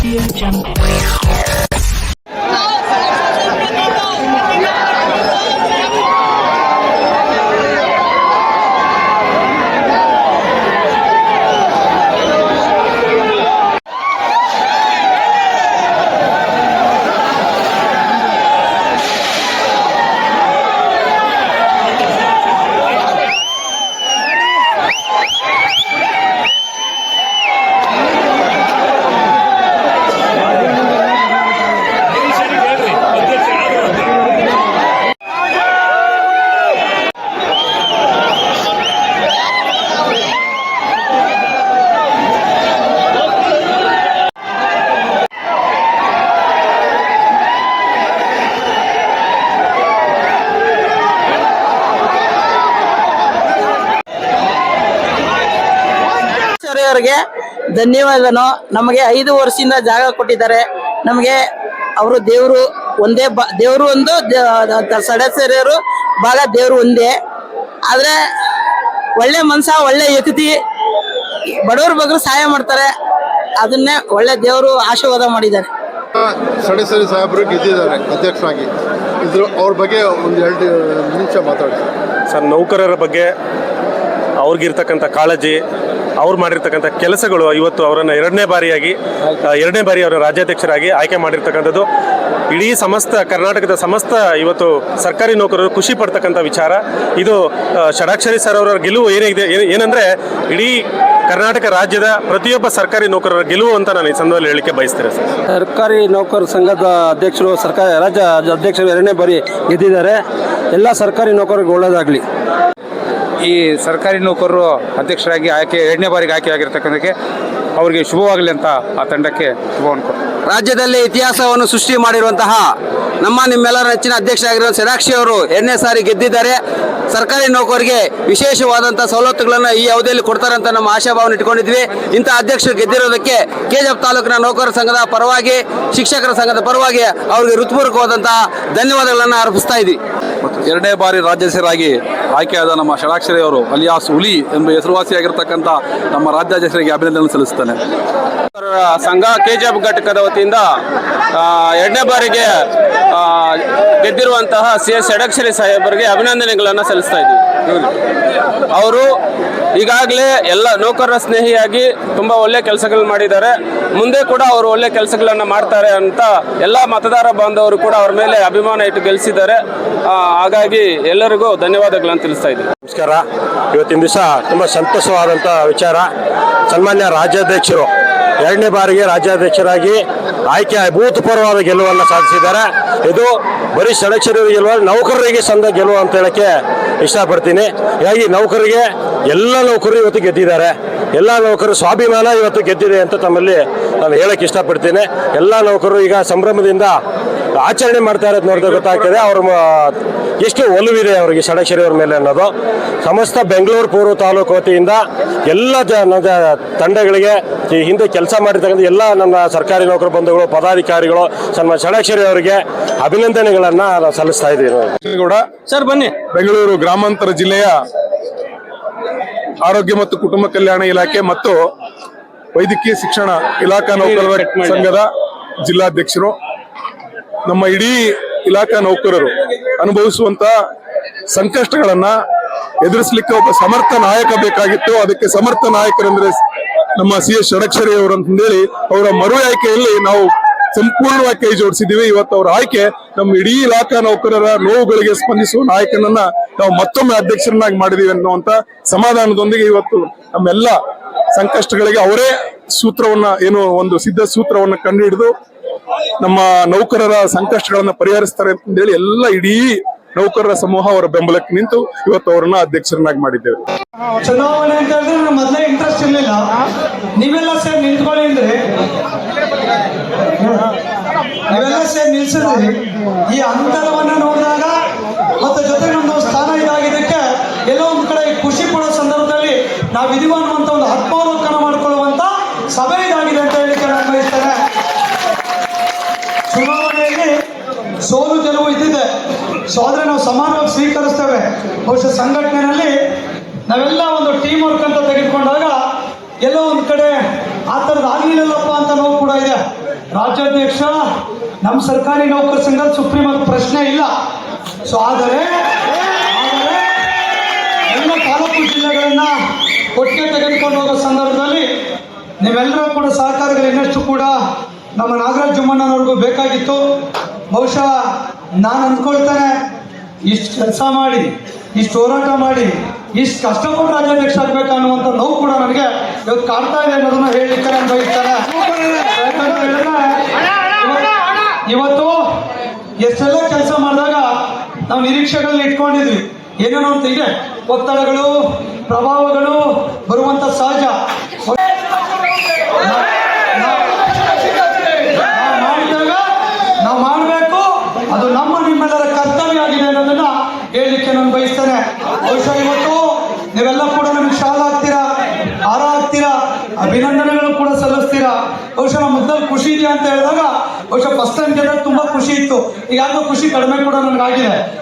Audio Jungle. ಅವರಿಗೆ ಧನ್ಯವಾದನು ನಮಗೆ ಐದು ವರ್ಷದಿಂದ ಜಾಗ ಕೊಟ್ಟಿದ್ದಾರೆ. ನಮಗೆ ಅವರು ದೇವರು ಒಂದೇ ಬ ದೇವರು ಒಂದು ಸದಸ್ಯರು ಭಾಗ ದೇವರು ಒಂದೇ. ಆದರೆ ಒಳ್ಳೆ ಮನ್ಸ ಒಳ್ಳೆ ವ್ಯಕ್ತಿ ಬಡವ್ರ ಬಗ್ಗೆ ಸಹಾಯ ಮಾಡ್ತಾರೆ. ಅದನ್ನೇ ಒಳ್ಳೆ ದೇವರು ಆಶೀರ್ವಾದ ಮಾಡಿದ್ದಾರೆ. ಸಡಸರಿ ಸಾಹೇಬರು ಗೆದ್ದಿದ್ದಾರೆ ಅಧ್ಯಕ್ಷರಾಗಿ. ಇದ್ರ ಅವ್ರ ಬಗ್ಗೆ ಒಂದು ಎರಡು ನಿಮಿಷ ಮಾತಾಡ್ತಾರೆ ಸರ್ ನೌಕರರ ಬಗ್ಗೆ ಅವ್ರಿಗಿರ್ತಕ್ಕಂಥ ಕಾಳಜಿ ಅವ್ರು ಮಾಡಿರ್ತಕ್ಕಂಥ ಕೆಲಸಗಳು ಇವತ್ತು ಅವರನ್ನು ಎರಡನೇ ಬಾರಿಯಾಗಿ ಎರಡನೇ ಬಾರಿ ಅವರ ರಾಜ್ಯಾಧ್ಯಕ್ಷರಾಗಿ ಆಯ್ಕೆ ಮಾಡಿರ್ತಕ್ಕಂಥದ್ದು. ಇಡೀ ಸಮಸ್ತ ಕರ್ನಾಟಕದ ಸಮಸ್ತ ಇವತ್ತು ಸರ್ಕಾರಿ ನೌಕರರು ಖುಷಿ ಪಡ್ತಕ್ಕಂಥ ವಿಚಾರ. ಇದು ಷಡಾಕ್ಷರಿ ಸರ್ ಅವರ ಗೆಲುವು ಏನಿದೆ ಏನ್- ಏನಂದ್ರೆ ಇಡೀ ಕರ್ನಾಟಕ ರಾಜ್ಯದ ಪ್ರತಿಯೊಬ್ಬ ಸರ್ಕಾರಿ ನೌಕರರ ಗೆಲುವು ಅಂತ ನಾನು ಈ ಸಂದರ್ಭದಲ್ಲಿ ಹೇಳಿಕೆ ಬಯಸ್ತೇನೆ ಸರ್ ಸರ್ಕಾರಿ ನೌಕರ ಸಂಘದ ಅಧ್ಯಕ್ಷರು ಸರ್ಕಾರಿ ರಾಜ್ಯ ಅಧ್ಯಕ್ಷರು ಎರಡನೇ ಬಾರಿ ಗೆದ್ದಿದ್ದಾರೆ. ಎಲ್ಲ ಸರ್ಕಾರಿ ನೌಕರರಿಗೆ ಒಳ್ಳೆಯದಾಗಲಿ ಈ ಸರ್ಕಾರಿ ನೌಕರರು ಅಧ್ಯಕ್ಷರಾಗಿ ಆಯ್ಕೆ, ಎರಡನೇ ಬಾರಿಗೆ ಆಯ್ಕೆ ಆಗಿರ್ತಕ್ಕಂಥಕ್ಕೆ ಅವರಿಗೆ ಶುಭವಾಗಲಿ ಅಂತ ಆ ತಂಡಕ್ಕೆ ಶುಭವನ್ನು ಕೊಡ್ತೀನಿ ರಾಜ್ಯದಲ್ಲಿ ಇತಿಹಾಸವನ್ನು ಸೃಷ್ಟಿ ಮಾಡಿರುವಂತಹ ನಮ್ಮ ನಿಮ್ಮೆಲ್ಲರ ನೆಚ್ಚಿನ ಅಧ್ಯಕ್ಷರಾಗಿರುವ ಸೆರಾಕ್ಷಿ ಅವರು ಎರಡನೇ ಸಾರಿ ಗೆದ್ದಿದ್ದಾರೆ. ಸರ್ಕಾರಿ ನೌಕರರಿಗೆ ವಿಶೇಷವಾದಂತಹ ಸವಲತ್ತುಗಳನ್ನು ಈ ಅವಧಿಯಲ್ಲಿ ಕೊಡ್ತಾರೆ ಅಂತ ನಮ್ಮ ಆಶಾಭಾವನೆ ಇಟ್ಕೊಂಡಿದ್ವಿ. ಇಂಥ ಅಧ್ಯಕ್ಷರು ಗೆದ್ದಿರೋದಕ್ಕೆ ಕೆಜಪ್ ತಾಲೂಕಿನ ನೌಕರರ ಸಂಘದ ಪರವಾಗಿ ಶಿಕ್ಷಕರ ಸಂಘದ ಪರವಾಗಿ ಅವರಿಗೆ ಹೃತ್ಪೂರ್ವಕವಾದಂತಹ ಧನ್ಯವಾದಗಳನ್ನು ಅರ್ಪಿಸ್ತಾ ಇದ್ವಿ. ಎರಡನೇ ಬಾರಿ ರಾಜ್ಯಾಧ್ಯಕ್ಷರಾಗಿ ಆಯ್ಕೆಯಾದ ನಮ್ಮ ಷಡಾಕ್ಷರಿ ಅವರು ಅಲಿಯಾಸ್ ಹುಲಿ ಎಂಬ ಹೆಸರುವಾಸಿಯಾಗಿರ್ತಕ್ಕಂಥ ನಮ್ಮ ರಾಜ್ಯಾಧ್ಯಕ್ಷರಿಗೆ ಅಭಿನಂದನೆ ಸಲ್ಲಿಸುತ್ತೇನೆ. ಸಂಘ ಕೆಜಿಎಫ್ ಘಟಕದ ವತಿಯಿಂದ ಎರಡನೇ ಬಾರಿಗೆ ಗೆದ್ದಿರುವಂತಹ ಸಿ ಎಸ್ ಎಡಕ್ಷರಿ ಸಾಹೇಬರಿಗೆ ಅಭಿನಂದನೆಗಳನ್ನು ಸಲ್ಲಿಸ್ತಾ ಇದ್ದೀವಿ. ಅವರು ಈಗಾಗಲೇ ಎಲ್ಲ ನೌಕರರ ಸ್ನೇಹಿಯಾಗಿ ತುಂಬಾ ಒಳ್ಳೆ ಕೆಲಸಗಳು ಮಾಡಿದ್ದಾರೆ. ಮುಂದೆ ಕೂಡ ಅವರು ಒಳ್ಳೆ ಕೆಲಸಗಳನ್ನು ಮಾಡ್ತಾರೆ ಅಂತ ಎಲ್ಲ ಮತದಾರ ಬಾಂಧವರು ಕೂಡ ಅವ್ರ ಮೇಲೆ ಅಭಿಮಾನ ಇಟ್ಟು ಗೆಲ್ಲಿಸಿದ್ದಾರೆ ಹಾಗಾಗಿ ಎಲ್ಲರಿಗೂ ಧನ್ಯವಾದಗಳನ್ನು ತಿಳಿಸ್ತಾ ಇದ್ದೀನಿ. ನಮಸ್ಕಾರ. ಇವತ್ತಿನ ದಿವಸ ತುಂಬ ಸಂತೋಷವಾದಂಥ ವಿಚಾರ. ಸನ್ಮಾನ್ಯ ರಾಜ್ಯಾಧ್ಯಕ್ಷರು ಎರಡನೇ ಬಾರಿಗೆ ರಾಜ್ಯಾಧ್ಯಕ್ಷರಾಗಿ ಆಯ್ಕೆ ಅಭೂತಪೂರ್ವವಾದ ಗೆಲುವನ್ನು ಸಾಧಿಸಿದ್ದಾರೆ. ಇದು ಬರೀ ಸದಸ್ಯರಿಗೆ ಗೆಲುವ ನೌಕರರಿಗೆ ಸಂದ ಗೆಲುವು ಅಂತ ಹೇಳಕ್ಕೆ ಇಷ್ಟಪಡ್ತೀನಿ. ಹೀಗಾಗಿ ನೌಕರರಿಗೆ ಎಲ್ಲ ನೌಕರರು ಇವತ್ತು ಗೆದ್ದಿದ್ದಾರೆ. ಎಲ್ಲ ನೌಕರರು ಸ್ವಾಭಿಮಾನ ಇವತ್ತು ಗೆದ್ದಿದೆ ಅಂತ ತಮ್ಮಲ್ಲಿ ನಾನು ಹೇಳಕ್ಕೆ ಇಷ್ಟಪಡ್ತೀನಿ. ಎಲ್ಲ ನೌಕರರು ಈಗ ಸಂಭ್ರಮದಿಂದ ಆಚರಣೆ ಮಾಡ್ತಾ ಇರೋದು ನೋಡಿದ್ರೆ ಗೊತ್ತಾಗ್ತದೆ. ಅವ್ರ ಮ- ಎಷ್ಟು ಒಲುವಿದೆ ಅವರಿಗೆ ಷಡಕ್ಷರಿ ಅವ್ರ ಮೇಲೆ ಅನ್ನೋದು. ಸಮಸ್ತ ಬೆಂಗಳೂರು ಪೂರ್ವ ತಾಲೂಕು ವತಿಯಿಂದ ಎಲ್ಲ ತಂಡಗಳಿಗೆ ಈ ಹಿಂದೆ ಕೆಲಸ ಮಾಡಿರ್ತಕ್ಕಂಥ ಎಲ್ಲ ನನ್ನ ಸರ್ಕಾರಿ ನೌಕರ ಬಂಧುಗಳು ಪದಾಧಿಕಾರಿಗಳು ಸನ್ಮಾನ ಷಡಕ್ಷರಿ ಅವರಿಗೆ ಅಭಿನಂದನೆಗಳನ್ನು ಸಲ್ಲಿಸ್ತಾ ಇದ್ದೀವಿ ಕೂಡ ಸರ್ ಬನ್ನಿ. ಬೆಂಗಳೂರು ಗ್ರಾಮಾಂತರ ಜಿಲ್ಲೆಯ ಆರೋಗ್ಯ ಮತ್ತು ಕುಟುಂಬ ಕಲ್ಯಾಣ ಇಲಾಖೆ ಮತ್ತು ವೈದ್ಯಕೀಯ ಶಿಕ್ಷಣ ಇಲಾಖಾ ನೌಕರರ ಸಂಘದ ಜಿಲ್ಲಾಧ್ಯಕ್ಷರು ನಮ್ಮ ಇಡೀ ಇಲಾಖಾ ನೌಕರರು ಅನುಭವಿಸುವಂತ ಸಂಕಷ್ಟಗಳನ್ನ ಎದುರಿಸಲಿಕ್ಕೆ ಒಬ್ಬ ಸಮರ್ಥ ನಾಯಕ ಬೇಕಾಗಿತ್ತು. ಅದಕ್ಕೆ ಸಮರ್ಥ ನಾಯಕರಂದ್ರೆ ನಮ್ಮ ಸಿ ಎಸ್ ಷಡಕ್ಷರಿ ಅವರು ಅಂತಂದೇಳಿ ಅವರ ಮರು ಆಯ್ಕೆಯಲ್ಲಿ ನಾವು ಸಂಪೂರ್ಣವಾಗಿ ಕೈ ಜೋಡಿಸಿದ್ದೀವಿ. ಇವತ್ತು ಅವರ ಆಯ್ಕೆ ನಮ್ಮ ಇಡೀ ಇಲಾಖಾ ನೌಕರರ ನೋವುಗಳಿಗೆ ಸ್ಪಂದಿಸುವ ನಾಯಕನನ್ನ ನಾವು ಮತ್ತೊಮ್ಮೆ ಅಧ್ಯಕ್ಷರನ್ನಾಗಿ ಮಾಡಿದೀವಿ ಅನ್ನುವಂತ ಸಮಾಧಾನದೊಂದಿಗೆ ಇವತ್ತು ನಮ್ಮೆಲ್ಲ ಸಂಕಷ್ಟಗಳಿಗೆ ಅವರೇ ಸೂತ್ರವನ್ನ, ಏನು ಒಂದು ಸಿದ್ಧ ಸೂತ್ರವನ್ನ ಕಂಡುಹಿಡಿದು ನಮ್ಮ ನೌಕರರ ಸಂಕಷ್ಟಗಳನ್ನ ಪರಿಹರಿಸ್ತಾರೆ ಅಂತೇಳಿ ಎಲ್ಲ ಇಡೀ ನೌಕರರ ಸಮೂಹ ಅವರ ಬೆಂಬಲಕ್ಕೆ ನಿಂತು ಇವತ್ತು ಅವರನ್ನ ಅಧ್ಯಕ್ಷರನ್ನಾಗಿ ಮಾಡಿದ್ದೇವೆ. ಚುನಾವಣೆ ಅಂತ ಹೇಳಿದ್ರೆ ಮೊದಲೇ ಇಂಟ್ರೆಸ್ಟ್ ಇರಲಿಲ್ಲ. ನೀವೆಲ್ಲ ಸೇರಿ ನಿಂತ್ಕೊಳ್ಳಿ ಅಂದ್ರೆ ನೀವೆಲ್ಲ ಸೇರಿ ನಿಲ್ಸಿದ್ರಿ ಈ ಅಂತರವನ್ನ ನೋಡಿದಾಗ ಮತ್ತೆ ಜೊತೆ ನಮ್ದು ಸ್ಥಾನ ಇದಾಗಿದ್ದಕ್ಕೆ ಎಲ್ಲೋ ಒಂದು ಕಡೆ ಖುಷಿ ಪಡೋ ಸಂದರ್ಭದಲ್ಲಿ ನಾವು ಇದೀವ ಅನ್ನುವಂತ ಒಂದು ಆತ್ಮಾವಲೋಕನ ಮಾಡ್ಕೊಳ್ಳುವಂತ ಸಭೆ ಇದಾಗಿದೆ ಅಂತ ಹೇಳಿಕ್ಕೆ ನಾನು ಬಯಸ್ತೇನೆ. ಚುನಾವಣೆಯಲ್ಲಿ ಸೋಲು ಗೆಲುವು ಇದ್ದಿದೆ. ಸೊ ಆದ್ರೆ ನಾವು ಸಮಾನವಾಗಿ ಸ್ವೀಕರಿಸ್ತೇವೆ. ಬಹುಶಃ ಸಂಘಟನೆಯಲ್ಲಿ ನಾವೆಲ್ಲ ಒಂದು ಟೀಮ್ ವರ್ಕ್ ಅಂತ ತೆಗೆದುಕೊಂಡಾಗ ಎಲ್ಲೋ ಒಂದು ಕಡೆ ಆ ಥರದ್ದು ಆಗಲಿಲ್ಲಪ್ಪ ಅಂತ ನೋವು ಕೂಡ ಇದೆ. ರಾಜ್ಯಾಧ್ಯಕ್ಷ ನಮ್ಮ ಸರ್ಕಾರಿ ನೌಕರ ಸಂಘ ಸುಪ್ರೀಂ ಅಂತ ಪ್ರಶ್ನೆ ಇಲ್ಲ. ಸೊ ಆದರೆ ಆದರೆ ಎಲ್ಲ ತಾಲೂಕು ಜಿಲ್ಲೆಗಳನ್ನ ಕೊಟ್ಟಿಗೆ ತೆಗೆದುಕೊಂಡು ಹೋಗೋ ಸಂದರ್ಭದಲ್ಲಿ ನೀವೆಲ್ಲರೂ ಕೂಡ ಸಹಕಾರಗಳು ಇನ್ನಷ್ಟು ಕೂಡ ನಮ್ಮ ನಾಗರಾಜ್ ಜುಮ್ಮಣ್ಣನವ್ರಿಗೂ ಬೇಕಾಗಿತ್ತು. ಬಹುಶಃ ನಾನು ಅಂದ್ಕೊಳ್ತೇನೆ ಇಷ್ಟು ಕೆಲಸ ಮಾಡಿ, ಇಷ್ಟು ಹೋರಾಟ ಮಾಡಿ, ಇಷ್ಟು ಕಷ್ಟಪಟ್ಟು ರಾಜ್ಯಾಧ್ಯಕ್ಷ ಆಗ್ಬೇಕು ಅನ್ನುವಂಥ ನೋವು ಕೂಡ ನನಗೆ ಇವತ್ತು ಕಾಣ್ತಾ ಇದೆ ಅನ್ನೋದನ್ನ ಹೇಳಲಿಕ್ಕೆ ನಾನು ಬಯಸ್ತಾನೆ ಇವತ್ತು- ಎಷ್ಟೆಲ್ಲ ಕೆಲಸ ಮಾಡಿದಾಗ ನಾವು ನಿರೀಕ್ಷೆಗಳನ್ನ ಇಟ್ಕೊಂಡಿದ್ವಿ. ಏನೇನೋ ಅಂತ ಇದೆ. ಒತ್ತಡಗಳು ಪ್ರಭಾವಗಳು ಬರುವಂತ ಸಹಜ. ಮಾಡಿದಾಗ ನಾವು ಮಾಡಬೇಕು. ಅದು ನಮ್ಮ ನಿಮ್ಮೆಲ್ಲರ ಕರ್ತವ್ಯ ಆಗಿದೆ ಅನ್ನೋದನ್ನ ಹೇಳಲಿಕ್ಕೆ ನಾನು ಬಯಸ್ತೇನೆ. ಬಹುಶಃ ಇವತ್ತು ನೀವೆಲ್ಲ ಕೂಡ ನಮ್ಗೆ ಶಾಲಾ ಆಗ್ತೀರಾ ಹಾರ ಹಾಕ್ತೀರಾ ಅಭಿನಂದನೆಗಳು ಕೂಡ ಸಲ್ಲಿಸ್ತೀರಾ ಬಹುಶಃ ನಮ್ಮ ಮುದ್ದಲ್ಲಿ ಖುಷಿ ಇದೆಯಾ ಅಂತ ಹೇಳಿದಾಗ, ಬಹುಶಃ ಫಸ್ಟ್ ಟೈಮ್ ತುಂಬಾ ಖುಷಿ ಇತ್ತು. ಈಗ ಖುಷಿ ಕಡಿಮೆ ಕೂಡ ನನಗಾಗಿದೆ